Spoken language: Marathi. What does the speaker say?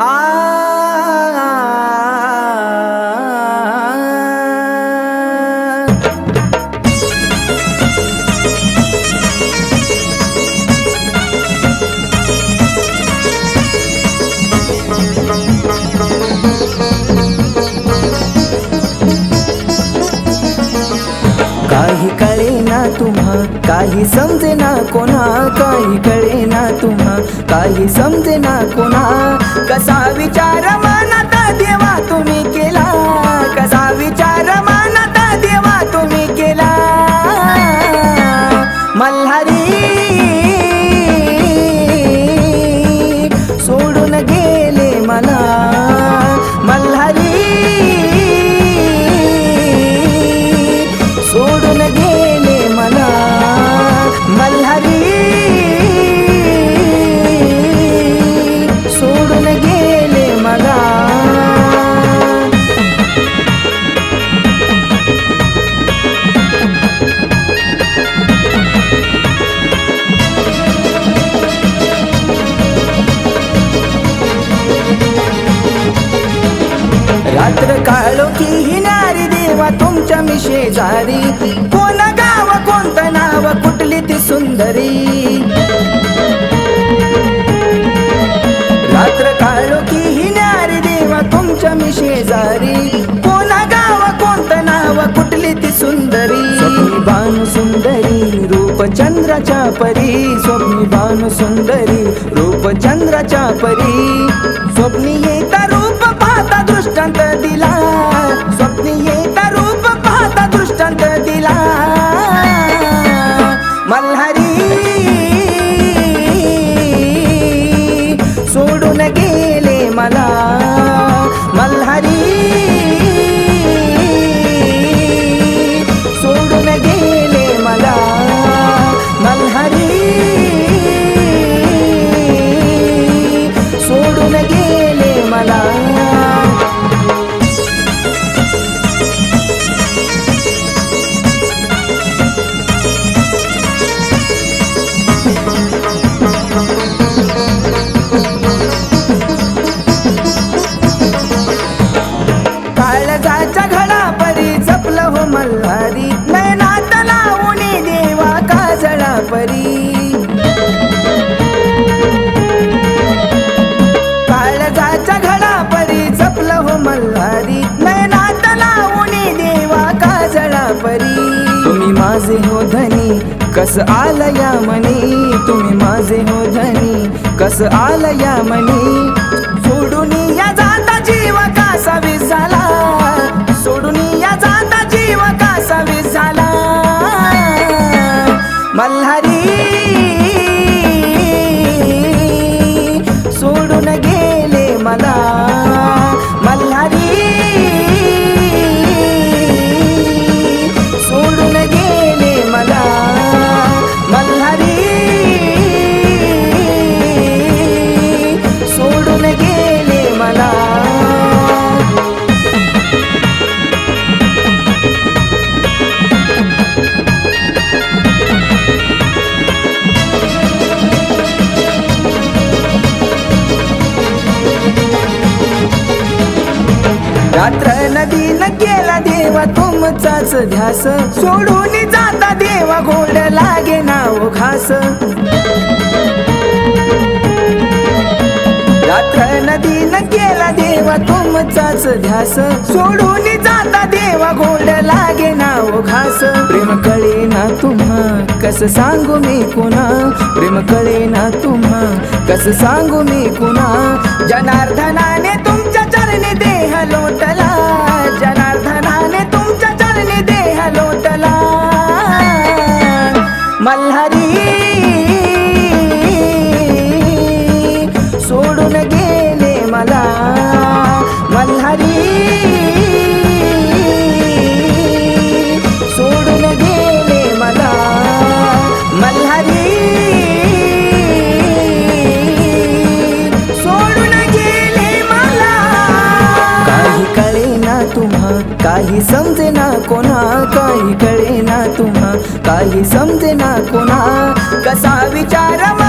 काही कळे ना तुम्हा काही समजे ना कोणा काही कळे ना तुम्हा काही समजे ना कोणा कसा विचार रात्र काळो की हिनारी देवा तुमच्या मी शेजारी. कोण गाव कोणतं नाव कुठली ती सुंदरी? रात्र काळो की हिनारी देवा तुमच्या मी शेजारी. कोण गाव कोणतं नाव कुठली ती सुंदरी? बानु सुंदरी रूप चंद्राच्या परी. स्वप्नी बानु सुंदरी रूप चंद्राच्या परी. परी. काळजाच्या घडा परी जपलं हो मल्हारी. नयनात लावून देवा काजळा परी तुम्ही माझे हो धनी कस आलं या मनी? तुम्ही माझे हो धनी कस आल या मनी? रात्र नदीन केला देवा तुमचाच ध्यास. सोडून जाता देवा गोड लागे नाव घास. रात्र नदीन केला देवा तुमचाच ध्यास. सोडून जाता देवा गोड लागे नाव घास. प्रेम कळे ना तुम्हा कस सांगू मी कुणा? प्रेम कळे ना तुम्हा कस सांगू मी कुणा? जनार्दना लोटला कळे ना तुम्हा. काही समजे ना कोणा. कसा विचार